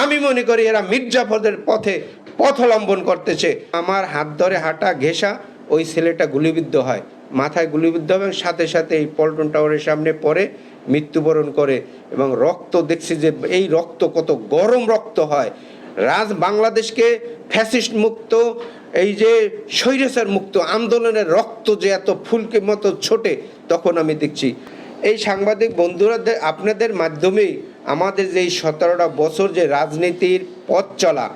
আমি মনে করি এরা মির্জাফরদের পথে পথ অবলম্বন করতেছে। আমার হাত ধরে হাঁটা ঘেঁষা, ওই ছেলেটা গুলিবিদ্ধ হয়। মাথায় গুলিবিদ্ধ এবং সাথে সাথে এই পল্টন টাওয়ারের সামনে পড়ে, মৃত্যুবরণ করে এবং রক্ত দেখছি যে এই রক্ত কত গরম রক্ত হয়। রাজ বাংলাদেশকে ফ্যাসিস্ট মুক্ত, এই যে স্বৈরাচার মুক্ত, আন্দোলনের রক্ত যে এত ফুলকে মতো ছোটে, তখন আমি দেখছি। এই সাংবাদিক বন্ধুরা, আপনাদের মাধ্যমেই আমাদের যে এই সতেরোটা বছর যে রাজনীতির পথ চলা,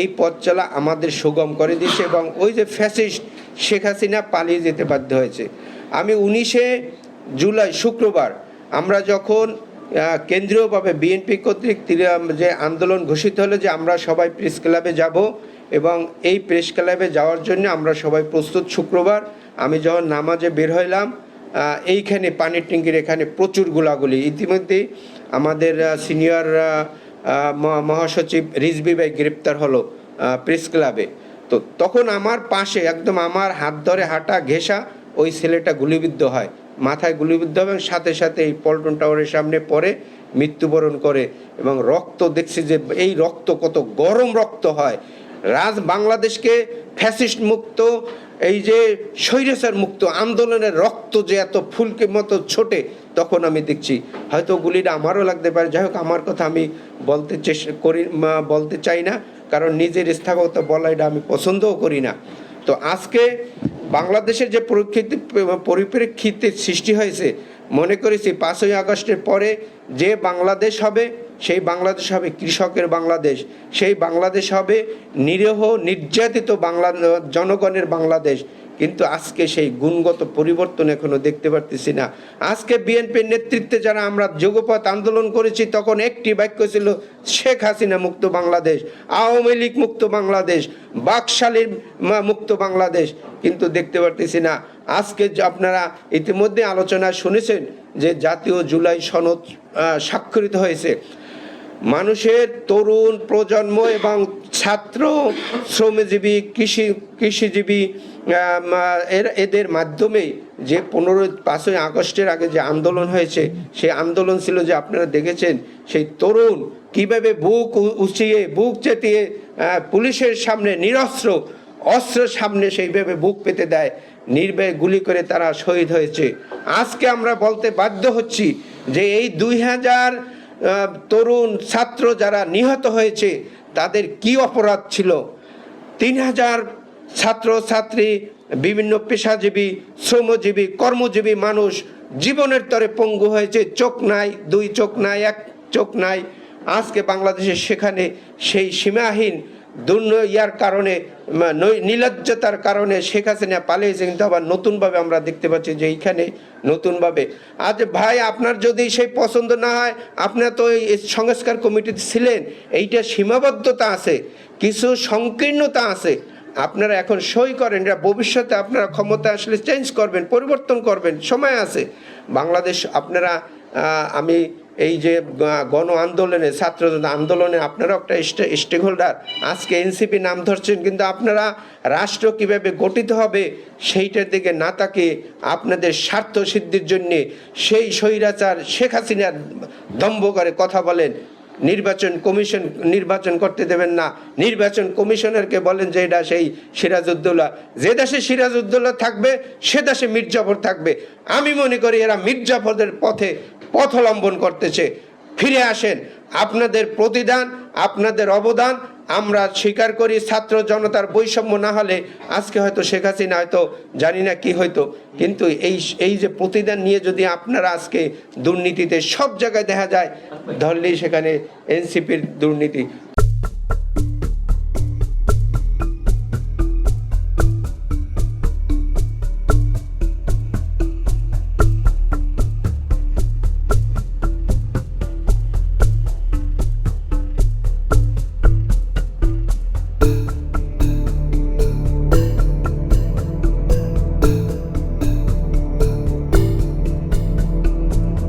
এই পথ চলা আমাদের সুগম করে দিয়েছে এবং ওই যে ফ্যাসিস্ট শেখ হাসিনা পালিয়ে যেতে বাধ্য হয়েছে। আমি উনিশে জুলাই, শুক্রবার আমরা যখন কেন্দ্রীয়ভাবে বিএনপি কর্তৃক যে আন্দোলন ঘোষিত হলো যে আমরা সবাই প্রেস ক্লাবে যাব এবং এই প্রেস ক্লাবে যাওয়ার জন্য আমরা সবাই প্রস্তুত, শুক্রবার আমি যখন নামাজে বের হইলাম এইখানে পানির ট্যাঙ্কির এখানে প্রচুর গোলাগুলি। ইতিমধ্যে আমাদের সিনিয়র মহাসচিব রিজবি ভাই গ্রেপ্তার হলো প্রেস ক্লাবে তো তখন আমার পাশে, একদম আমার হাত ধরে হাঁটা ঘেঁষা, ওই ছেলেটা গুলিবিদ্ধ হয়। মাথায় গুলিবিদ্ধ হবে সাথে সাথে এই পল্টন টাওয়ারের সামনে পড়ে, মৃত্যুবরণ করে এবং রক্ত দেখছি যে এই রক্ত কত গরম রক্ত হয়। রাজ বাংলাদেশকে ফ্যাসিস্ট মুক্ত, এই যে স্বৈরাচার মুক্ত, আন্দোলনের রক্ত যে এত ফুলকে মতো ছোটে তখন আমি দেখছি, হয়তো গুলিটা আমারও লাগতে পারে। যাই হোক, আমার কথা আমি বলতে চেষ্টা করি বলতে চাই না, কারণ নিজের স্থাগত বলা এটা আমি পছন্দও করি না। তো আজকে বাংলাদেশের যে পরিপ্রেক্ষিতে পরিপ্রেক্ষিতে সৃষ্টি হয়েছে, মনে করেছি পাঁচই আগস্টের পরে যে বাংলাদেশ হবে, সেই বাংলাদেশ হবে কৃষকের বাংলাদেশ। সেই বাংলাদেশ হবে নিরীহ, নির্যাতিত বাংলা, জনগণের বাংলাদেশ। কিন্তু আজকে সেই গুণগত পরিবর্তন এখনও দেখতে পারতেছি না। আজকে বিএনপির নেতৃত্বে যারা আমরা যুগপথ আন্দোলন করেছি, তখন একটি বাক্য ছিল, শেখ হাসিনা মুক্ত বাংলাদেশ, আওয়ামী লীগ মুক্ত বাংলাদেশ, বাকশালীর মুক্ত বাংলাদেশ। কিন্তু দেখতে পারতেছি না। আজকে আপনারা ইতিমধ্যে আলোচনা শুনেছেন যে জাতীয় জুলাই সনদ স্বাক্ষরিত হয়েছে। মানুষের তরুণ প্রজন্ম এবং ছাত্র শ্রমজীবী, কৃষি, কৃষিজীবী এর, এদের মাধ্যমে যে পনেরোই পাঁচই আগস্টের আগে যে আন্দোলন হয়েছে, সেই আন্দোলন ছিল যে আপনারা দেখেছেন, সেই তরুণ কীভাবে বুক উঁচিয়ে, বুক চেতিয়ে পুলিশের সামনে নিরস্ত্র, অস্ত্র সামনে সেইভাবে বুক পেতে দেয়, নির্ভয়ে গুলি করে তারা শহীদ হয়েছে। আজকে আমরা বলতে বাধ্য হচ্ছি যে এই দুই হাজার তরুণ ছাত্র যারা নিহত হয়েছে তাদের কি অপরাধ ছিল? তিন হাজার ছাত্র ছাত্রী বিভিন্ন পেশাজীবী, শ্রমজীবী, কর্মজীবী মানুষ জীবনের তরে পঙ্গু হয়েছে। চোখ নাই, দুই চোখ নাই, এক চোখ নাই। আজকে বাংলাদেশে সেখানে সেই সীমাহীন ইয়ার কারণে উম, নৈ- নির্লজ্জতার কারণে শেখ হাসিনা পালিয়েছে কিন্তু আবার নতুনভাবে আমরা দেখতে পাচ্ছি যে এইখানে নতুনভাবে। আজ ভাই আপনার যদি সেই পছন্দ না হয় আপনার তো এই সংস্কার কমিটিতে ছিলেন এইটা সীমাবদ্ধতা আছে কিছু সংকীর্ণতা আছে। আপনারা এখন সই করেন এটা ভবিষ্যতে আপনারা ক্ষমতা আসলে চেঞ্জ করবেন পরিবর্তন করবেন সময় আছে। বাংলাদেশ আপনারা আমি এই যে গণ আন্দোলনে, ছাত্র আন্দোলনে আপনারা একটা স্টেক হোল্ডার আজকে এনসিপি নাম ধরছেন, কিন্তু আপনারা রাষ্ট্র কীভাবে গঠিত হবে সেইটার দিকে না তাকে আপনাদের স্বার্থ সিদ্ধির জন্যে সেই স্বৈরাচার শেখ হাসিনার দম্ভ করে কথা বলেন। নির্বাচন কমিশন, নির্বাচন করতে দেবেন না। নির্বাচন কমিশনারকে বলেন যে এটা সেই সিরাজউদ্দৌলা। যে দেশে সিরাজউদ্দৌলা থাকবে, সে দেশে মির্জাফর থাকবে। আমি মনে করি এরা মির্জাফরদের পথে পথ অবলম্বন করতেছে। ফিরে আসেন, আপনাদের প্রতিদান, আপনাদের অবদান, আমরা স্বীকার করি ছাত্র জনতার বৈষম্য না হলে আজকে হয়তো শেখ হাসিনা হয়তো জানি না কি হয়তো কিন্তু এই এই যে প্রতিদান নিয়ে যদি আপনারা আজকে দুর্নীতিতে সব জায়গায় দেখা যায়, ধরলেই সেখানে এনসিপির দুর্নীতি।